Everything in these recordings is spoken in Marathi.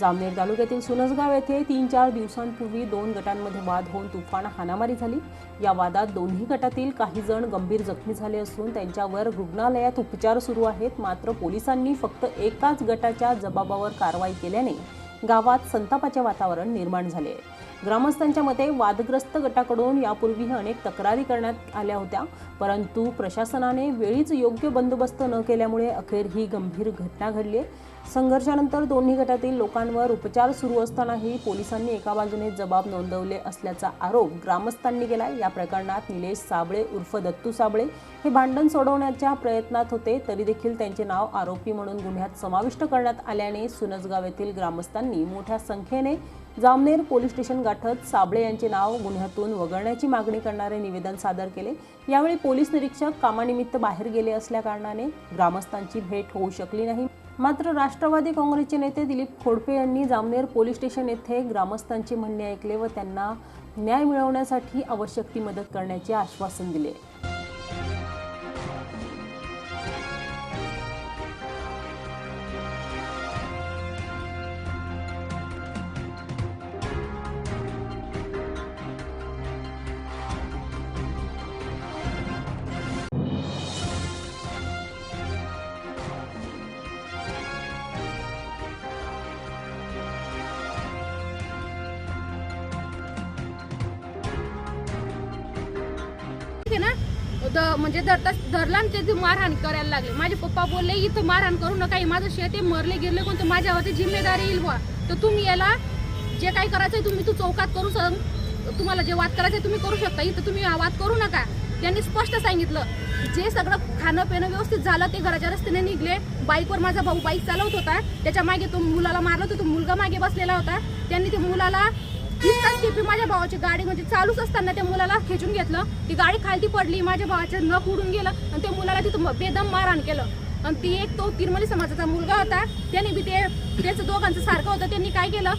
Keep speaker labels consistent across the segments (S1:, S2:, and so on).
S1: जामनेर तालुक्यातील सुनसगाव येथे तीन चार दिवसांपूर्वी दोन गटांमध्ये वाद होऊन तुफान हाणामारी झाली. या वादात दोन्ही गटातील काही जण गंभीर जखमी झाले असून त्यांच्यावर रुग्णालयात उपचार सुरू आहेत. मात्र पोलिसांनी फक्त एकाच गटाच्या जबाबावर कारवाई केल्याने गावात संतापाचे वातावरण निर्माण झाले आहे. ग्रामस्थांच्या मते वादग्रस्त गटाकडून यापूर्वीही अनेक तक्रारी करण्यात आल्या होत्या. परंतु प्रशासनाने वेळीच योग्य बंदोबस्त न केल्यामुळे अखेर ही गंभीर घटना घडली आहे. संघर्षानंतर दोन्ही गटातील लोकांवर उपचार सुरू असतानाही पोलिसांनी एका बाजूने जबाब नोंदवले असल्याचा आरोप ग्रामस्थांनी केला या प्रकरणात निलेश साबळे उर्फ दत्तू साबळे हे भांडण सोडवण्याच्या प्रयत्नात होते. तरी देखील त्यांचे नाव आरोपी म्हणून गुन्ह्यात समाविष्ट करण्यात आल्याने सुनसगाव येथील ग्रामस्थांनी मोठ्या संख्येने जामनेर पोलीस स्टेशन गाठत साबळे यांचे नाव गुन्ह्यातून वगळण्याची मागणी करणारे निवेदन सादर केले. यावेळी पोलीस निरीक्षक कामानिमित्त बाहेर गेले असल्याकारणाने ग्रामस्थांची भेट होऊ शकली नाही. मात्र राष्ट्रवादी काँग्रेसचे नेते दिलीप खोडपे यांनी जामनेर पोलीस स्टेशन येथे ग्रामस्थांचे म्हणणे ऐकले व त्यांना न्याय मिळवण्यासाठी आवश्यक ती मदत करण्याचे आश्वासन दिले.
S2: आहे ना? द- म्हणजे धरता धरला आणि ते मारहाण करायला लागले. माझे पप्पा बोलले इथं मारहाण करू नका हे माझं शेत आहे मरले गेले कोणतं माझ्यावरती जिम्मेदारी येईल वा तर तुम्ही याला जे काही करायचंय तुम्ही तू चौकात करू सांग तुम्हाला जे वाद करायचंय तुम्ही करू शकता. इथं तुम्ही वाद करू नका. त्यांनी स्पष्ट सांगितलं जे सगळं खाणं पिणं व्यवस्थित झालं ते घराच्या रस्त्याने निघले. बाईकवर माझा भाऊ बाईक चालवत होता. त्याच्यामागे तो मुलाला मारला होता. तो मुलगा मागे बसलेला होता. त्यांनी त्या मुलाला तीस तास केपी माझ्या भावाची गाडी म्हणजे चालूच असताना त्या मुलाला खेचून घेतलं. ती गाडी खालती पडली माझ्या भावाचं नख उडून गेलं आणि त्या मुलाला तिथं बेदम मारहाण केलं. आणि ती एक तो तिरमली समाजाचा मुलगा होता. त्याने बी ते त्याचं दोघांचं सारखं होतं. त्यांनी काय केलं?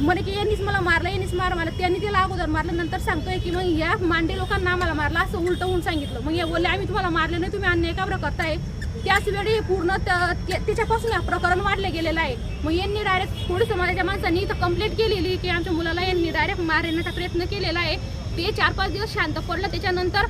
S2: म्हणे की यांनीच मला मारलं यांनीच मार मला. त्यांनी त्याला अगोदर मारलं नंतर सांगतोय की मग या मांडे लोकांना आम्हाला मारला असं उलट होऊन सांगितलं. मग या बोलले आम्ही तुम्हाला मारलं नाही तुम्ही अन्याय का बरं करताय? त्याचवेळी पूर्ण त्याच्यापासून प्रकरण वाढलं गेलेलं आहे. मग यांनी डायरेक्ट पोलीस समाजाच्या माणसांनी इथं कंप्लेंट केलेली की आमच्या मुलाला यांनी डायरेक्ट मारण्याचा प्रयत्न केलेला आहे. ते चार पाच दिवस शांत पडलं. त्याच्यानंतर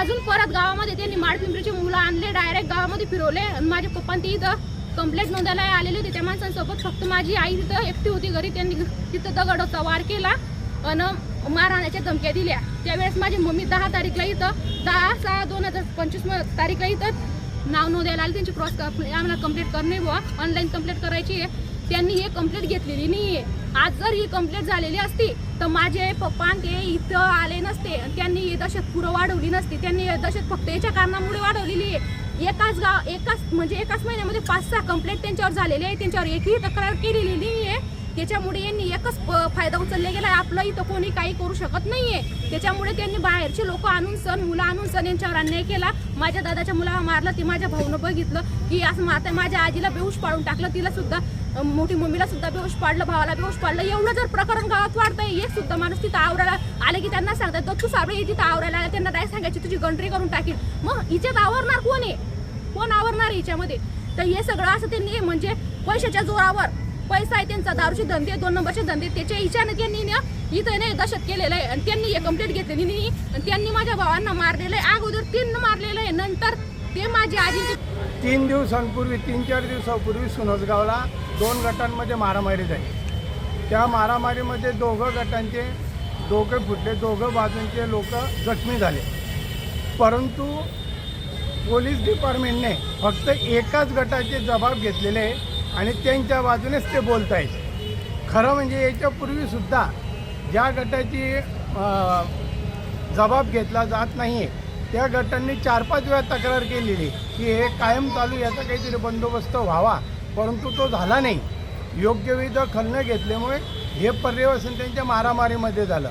S2: अजून परत गावामध्ये त्यांनी माडपिंपरीचे मुलं आणले डायरेक्ट गावामध्ये फिरवले. आणि माझ्या पप्पा इथं कंप्लेंट नोंदायला आलेले होते. त्या माणसांसोबत फक्त माझी आई तिथं एकटी होती घरी. त्यांनी तिथं दगडचा वार केला आणि मारहाण्याच्या धमक्या दिल्या. त्यावेळेस माझी मम्मी दहा तारीखला इथं दहा सहा दोन हजार पंचवीस तारीखला इथं नाव नोंदायला आले त्यांची क्रॉस आम्हाला कंप्लेंट करणे बुवा. ऑनलाईन कंप्लेंट करायची आहे. त्यांनी हे कंप्लेंट घेतलेली नाहीये. आज जर ही कंप्लेंट झालेली असती तर माझे पप्पा ते इथं आले नसते. त्यांनी ही दशत पुरं वाढवली नसती. त्यांनी ही दशत फक्त याच्या कारणामुळे वाढवलेली आहे. एकाच गाव एकाच म्हणजे एकाच महिन्यामध्ये पाच सहा कंप्लेंट त्यांच्यावर झालेली आहे. त्यांच्यावर एकही तक्रार केलेली नाही आहे त्याच्यामुळे यांनी एकच फायदा उचलला गेला आपलं इथं कोणी काही करू शकत नाहीये. त्याच्यामुळे त्यांनी बाहेरचे लोक आणून सण मुलं आणून सण यांच्यावर अन्याय केला. माझ्या दादाच्या मुलाला मारलं ते माझ्या भाऊनं बघितलं. की असं माता माझ्या आजीला बेहूश पाडून टाकलं. तिला सुद्धा मोठी मम्मीला सुद्धा बेहूश पाडलं भावाला बेहूश पाडलं. एवढं जर प्रकरण गावात वाढतंय एक सुद्धा माणूस तिथं आवरायला आले की त्यांना सांगतात "दत्तू साबळे हे तिथं आवरायला आले त्यांना काय सांगायची तुझी गंटरी करून टाकील मग हिच्यात आवरणार कोण आहे? कोण आवरणार हिच्यामध्ये? तर हे सगळं असं त्यांनी म्हणजे पैशाच्या जोरावर पैसा आहे त्यांचा दारूचे धंदे दोन नंबरचे धंदे त्याच्या हिच्याने त्यांनी ना इथं नाही दशत केलेलं आहे. आणि त्यांनी हे कंप्लेंट घेतलेली नाही आणि त्यांनी माझ्या भावांना मारलेलं आहे. अगोदर तीन मारलेलं आहे. नंतर ते माझी आजी
S3: तीन दिवसांपूर्वी तीन चार दिवसापूर्वी सुनसगावला दोन गटांमध्ये मारामारी झाली. त्या मारामारीमध्ये दोघं गटांचे दोघं फुटले दोघं बाजूंचे लोक जखमी झाले. परंतु पोलीस डिपार्टमेंटने फक्त एकाच गटाचे जबाब घेतलेले आहे आणि त्यांच्या बाजूनेच ते बोलत आहेत खरं म्हणजे याच्यापूर्वीसुद्धा ज्या गटाची जबाब घेतला जात नाही आहे त्या गटांनी चार पाच वेळा तक्रार केलेली की हे कायम चालू याचा काहीतरी बंदोबस्त व्हावा परंतु तो झाला नाही. योग्य वेळी दखल न घेतल्यामुळे हे पर्यवसन त्यांच्या मारामारीमध्ये झालं.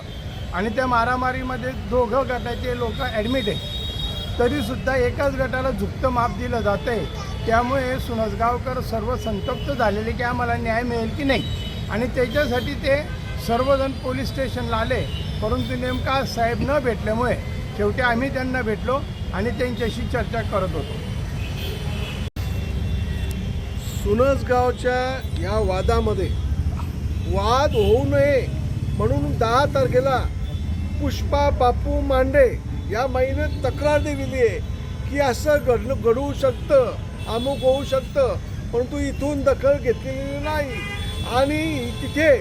S3: आणि त्या मारामारीमध्ये दोघं गटाचे लोक ॲडमिट आहेत. तरीसुद्धा एकाच गटाला झुकतं माप दिलं जातं आहे त्यामुळे सुनसगावकर सर्व संतप्त झालेले की आम्हाला न्याय मिळेल की नाही? आणि त्याच्यासाठी ते सर्वजण पोलीस स्टेशनला आले. परंतु नेमका साहेब न भेटल्यामुळे शेवटी आम्ही त्यांना भेटलो आणि त्यांच्याशी चर्चा करत होतो.
S4: सुनसगावच्या या वादामध्ये वाद होऊ नये म्हणून दहा तारखेला पुष्पा बापू मांडे या महिन्यात तक्रार दिलेली आहे की असं घडलं घडवू शकतं अमुक होऊ शकतं परंतु इथून दखल घेतलेली नाही. आणि तिथे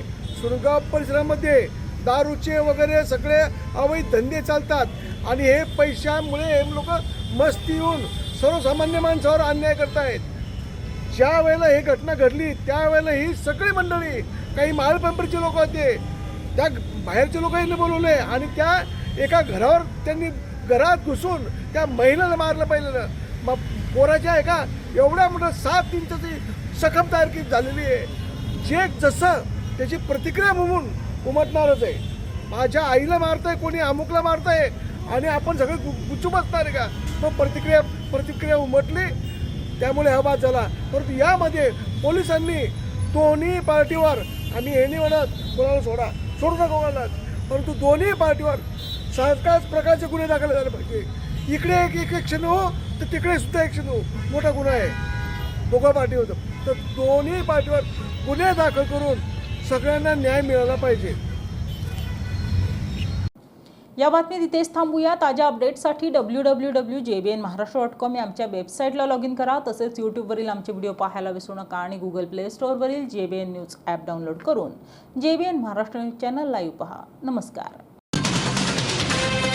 S4: सुरगाव परिसरामध्ये दारूचे वगैरे सगळे अवैध धंदे चालतात. आणि हे पैशामुळे हे लोक मस्ती येऊन सर्वसामान्य माणसावर अन्याय करतायत. ज्या वेळेला ही घटना घडली त्यावेळेला ही सगळी मंडळी काही माळपंपरीचे लोक होते त्या बाहेरचे लोक यांनी बोलवले. आणि त्या एका घरावर त्यांनी घरात घुसून त्या महिलेला मारलं पहिलं. मग पोराच्या एका एवढ्या मोठं सात इंचाची सखम तयार की झालेली आहे. जे जसं त्याची प्रतिक्रिया म्हणून उमटणारच आहे. माझ्या आईला मारतंय कोणी अमुकला मारतंय आणि आपण सगळे गु गुच्चूप असणार आहे का? मग प्रतिक्रिया प्रतिक्रिया उमटली. त्यामुळे हा वाद झाला. परंतु यामध्ये पोलिसांनी दोन्ही पार्टीवर आम्ही हे नाही म्हणत कोणाला सोडा? सोडू नका कोणाला. परंतु दोन्ही पार्टीवर सारखाच प्रकारचे गुन्हे दाखल झाले पाहिजे. इकडे एक एक ॲक्शन हो तर तिकडे सुद्धा ॲक्शन हो. मोठा गुन्हा आहे. दोघा पार्टी होतं. तर दोन्ही पार्टीवर गुन्हे दाखल करून सगळ्यांना न्याय मिळाला पाहिजे.
S1: या बातमीत इथेच थांबूया. ताज्या अपडेट्ससाठी W W W J B N Maharashtra dot com या आमच्या वेबसाईटला लॉग इन करा. तसेच यूट्यूबवरील आमचे व्हिडिओ पाहायला विसरू नका आणि Google play स्टोअरवरील J B N news app download करून J B N Maharashtra news channel live पहा. नमस्कार.